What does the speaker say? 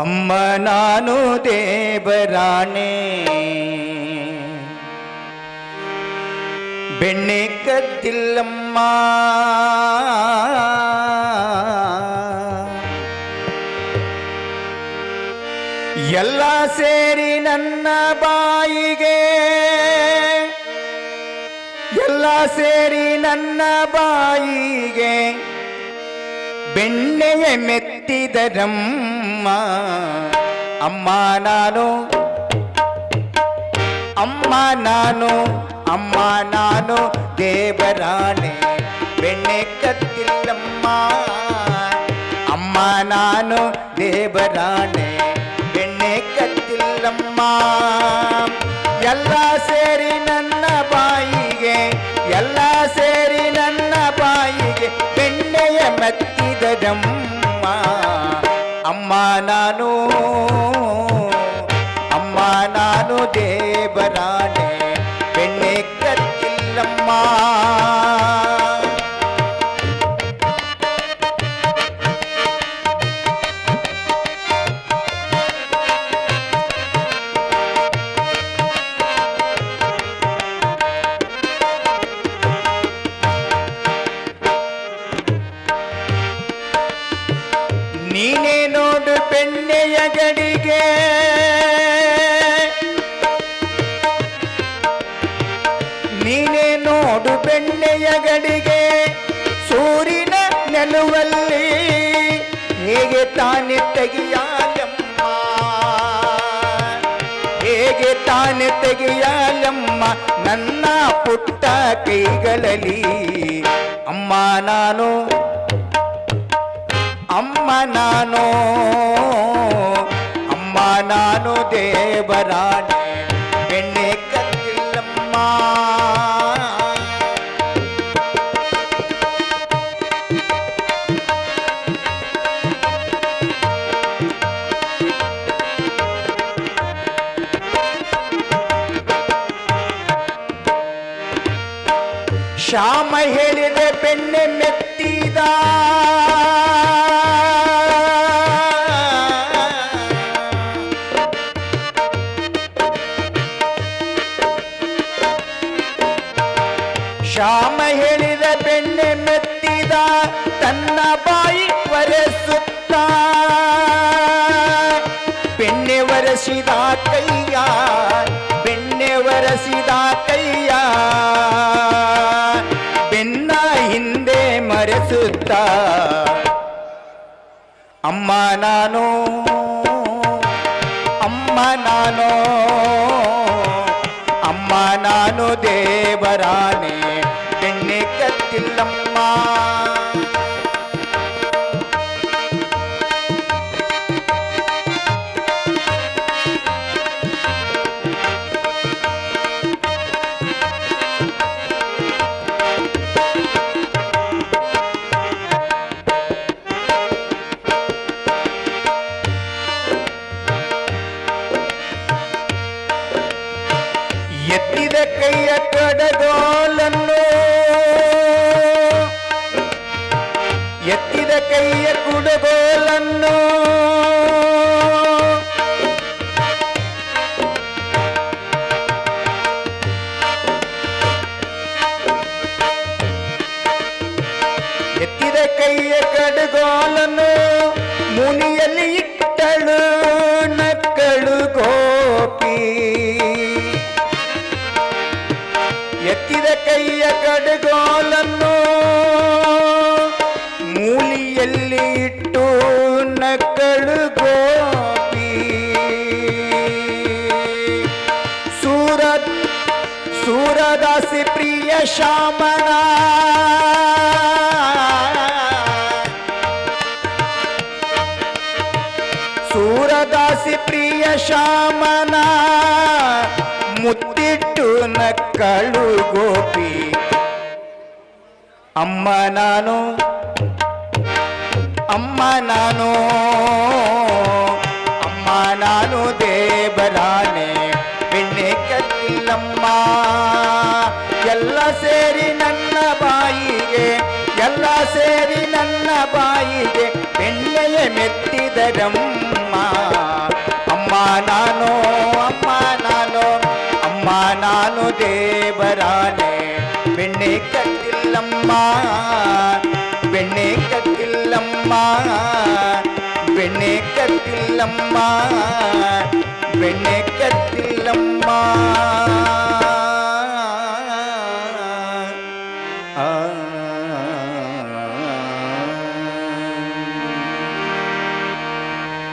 ಅಮ್ಮ ನಾನು ದೇವರಾಣೆ ಬೆಣ್ಣೆ ಕತ್ತಿಲ್ಲಮ್ಮ ಎಲ್ಲ ಸೇರಿ ನನ್ನ ಬಾಯಿಗೆ ಎಲ್ಲ ಸೇರಿ ನನ್ನ ಬಾಯಿಗೆ ಬೆಣ್ಣೆಯ ಮೆತ್ತ கட்டிதரம்மா அம்மா நானோ அம்மா நானோ அம்மா நானோ தேவராணே பெண்ணே கத்தில்லம்மா அம்மா நானோ தேவராணே பெண்ணே கத்தில்லம்மா ಎಲ್ಲ ಸೇರಿ ನನ್ನ ಬಾಯಿಗೆ ಎಲ್ಲ ಸೇರಿ ನನ್ನ ಬಾಯಿಗೆ ಬೆಣ್ಣೆಯ ಮತ್ತಿದರಮ್ಮ నాను అమ్మా నాను దేవరాణి ನೀನೆ ಗಡಿಗೆ ನೋಡು ಬೆಣ್ಣೆಯ ಗಡಿಗೆ ಸೂರಿನ ನೆಲುವಲ್ಲಿ ಹೇಗೆ ತಾನೆ ತೆಗೆಯಾಲಮ್ಮ ಹೇಗೆ ತಾನೆ ತೆಗೆಯಾಲಮ್ಮ ನನ್ನ ಪುಟ್ಟ ಕೈಗಳಲ್ಲಿ ಅಮ್ಮ ನಾನು ಅಮ್ಮ ನಾನು ಅಮ್ಮ ನಾನು ದೇವರಾಣಿ ಬೆಣ್ಣೆ ಶ್ಯಾಮ ಹೇಳಿದೆ ಬೆಣ್ಣೆ ಮೆತ್ತಿದ ಶ್ಯಾಮ ಹೇಳಿದ ಬೆಣ್ಣೆ ಮೆತ್ತಿದ ತನ್ನ ಬಾಯಿ ವರೆಸುತ್ತ ಬೆಣ್ಣೆ ವರೆಸಿದ ಹಿಂದೆ ಮರೆಸುತ್ತ ಅಮ್ಮ ನಾನು ಅಮ್ಮ ನಾನು ಅಮ್ಮ ನಾನು ದೇವರಾನೇ ಕೈಯ ಕಡಗೋಲನ್ನು ಎತ್ತಿದ ಕೈಯ ಕುಡಗೋಲನ್ನು ಎತ್ತಿದ ಕೈಯ ಕಡಗೋಲನ್ನು ಮುನಿಯಲ್ಲಿ ಎತ್ತಿದ ಕೈಯ ಕಡುಗೋಲನ್ನು ಮೂಲಿಯಲ್ಲಿ ಇಟ್ಟು ನಕ್ಕಳು ಗೋಪಿ ಸೂರ ಸೂರದಾಸಿ ಪ್ರಿಯ ಶಾಮನ ಸೂರದಾಸಿ ಪ್ರಿಯ ಶಾಮನ ಮುತ್ತ ನಕ್ಕಳು ಗೋಪಿ ಅಮ್ಮ ನಾನು ಅಮ್ಮ ನಾನು ಅಮ್ಮ ನಾನು ದೇವರಾನೆ ಬೆಣ್ಣೆ ಕತ್ತಿಲ್ಲಮ್ಮ ಎಲ್ಲ ಸೇರಿ ನನ್ನ ಬಾಯಿಗೆ ಎಲ್ಲ ಸೇರಿ ನನ್ನ ಬಾಯಿಗೆ ಬೆಣ್ಣೆಯ ಮೆತ್ತಿದರಮ್ಮ தேவரானே பெண்ணே கட்டில்லம்மா பெண்ணே கட்டில்லம்மா பெண்ணே கட்டில்லம்மா பெண்ணே